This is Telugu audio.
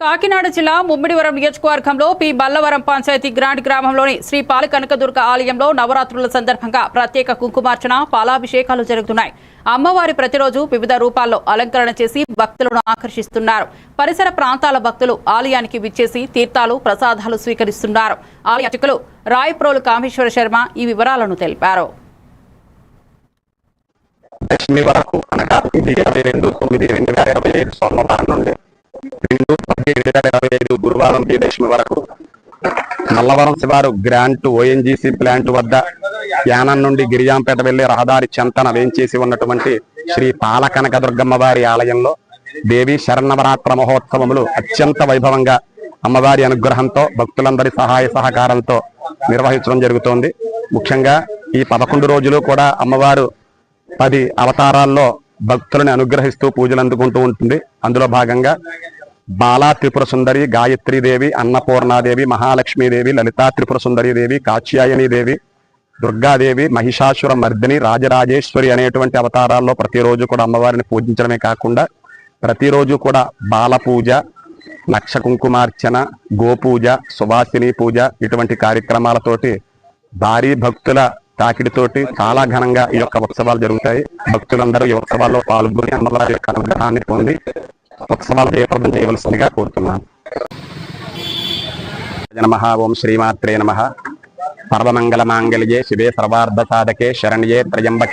కాకినాడ జిల్లా ముమ్మిడివరం నియోజకవర్గంలో పి. బల్లవరం పంచాయతీ గ్రాండ్ గ్రామంలోని శ్రీ పాలకనకదుర్గ ఆలయంలో నవరాత్రుల సందర్భంగా ప్రత్యేక కుంకుమార్చన పాలాభిషేకాలు జరుగుతున్నాయి. అమ్మవారి ప్రతిరోజు వివిధ రూపాల్లో అలంకరణ చేసి భక్తులను ఆకర్షిస్తున్నారు. పరిసర ప్రాంతాల భక్తులు ఆలయానికి విచ్చేసి తీర్థాలు ప్రసాదాలు స్వీకరిస్తున్నారు. ఆలయ అర్చకులు రాయప్రోలు కామేశ్వర శర్మ ఈ వివరాలను తెలిపారు. లక్ష్మి వరకు అనగా ఇది ఇరవై రెండు తొమ్మిది రెండు వేల ఇరవై ఐదు సోమవారం నుండి రెండు పది రెండు వేల ఇరవై ఐదు గురువారం విజయదశమి వరకు నల్లవరం శివారు గ్రాంట్ ఓఎన్జీసీ ప్లాంట్ వద్ద యానం నుండి గిరిజాంపేట వెళ్ళే రహదారి చెంతన వేంచేసి ఉన్నటువంటి శ్రీ పాలకనక దుర్గమ్మ వారి ఆలయంలో దేవి శరణవరాత్ర మహోత్సవములు అత్యంత వైభవంగా అమ్మవారి అనుగ్రహంతో భక్తులందరి సహాయ సహకారంతో నిర్వహించడం జరుగుతోంది. ముఖ్యంగా ఈ పదకొండు రోజులు కూడా అమ్మవారు పది అవతారాల్లో భక్తులను అనుగ్రహిస్తూ పూజలు అందుకుంటూ ఉంటుంది. అందులో భాగంగా బాలా త్రిపుర సుందరి గాయత్రీదేవి అన్నపూర్ణాదేవి మహాలక్ష్మీదేవి లలితా త్రిపుర సుందరి దేవి దేవి దుర్గాదేవి మహిషాసుర మర్దిని రాజరాజేశ్వరి అనేటువంటి అవతారాల్లో ప్రతిరోజు కూడా అమ్మవారిని పూజించడమే కాకుండా ప్రతిరోజు కూడా బాల పూజ లక్ష కుంకుమార్చన గోపూజ సువాసిని పూజ ఇటువంటి కార్యక్రమాలతోటి భారీ భక్తుల తాకిడితోటి చాలా ఘనంగా ఈ యొక్క ఉత్సవాలు జరుగుతాయి. భక్తులందరూ ఈ ఉత్సవాల్లో పాల్గొని అమ్మవారి యొక్క అనుగ్రహాన్ని పొంది ఉత్సవాలు జయప్రదం చేయవలసిందిగా కోరుతున్నాను. నమ. ఓం శ్రీమాత్రే నమ. సర్వమంగళ మాంగళ్యే శివే సర్వార్ధ సాధకే శరణ్యే త్రయంబకే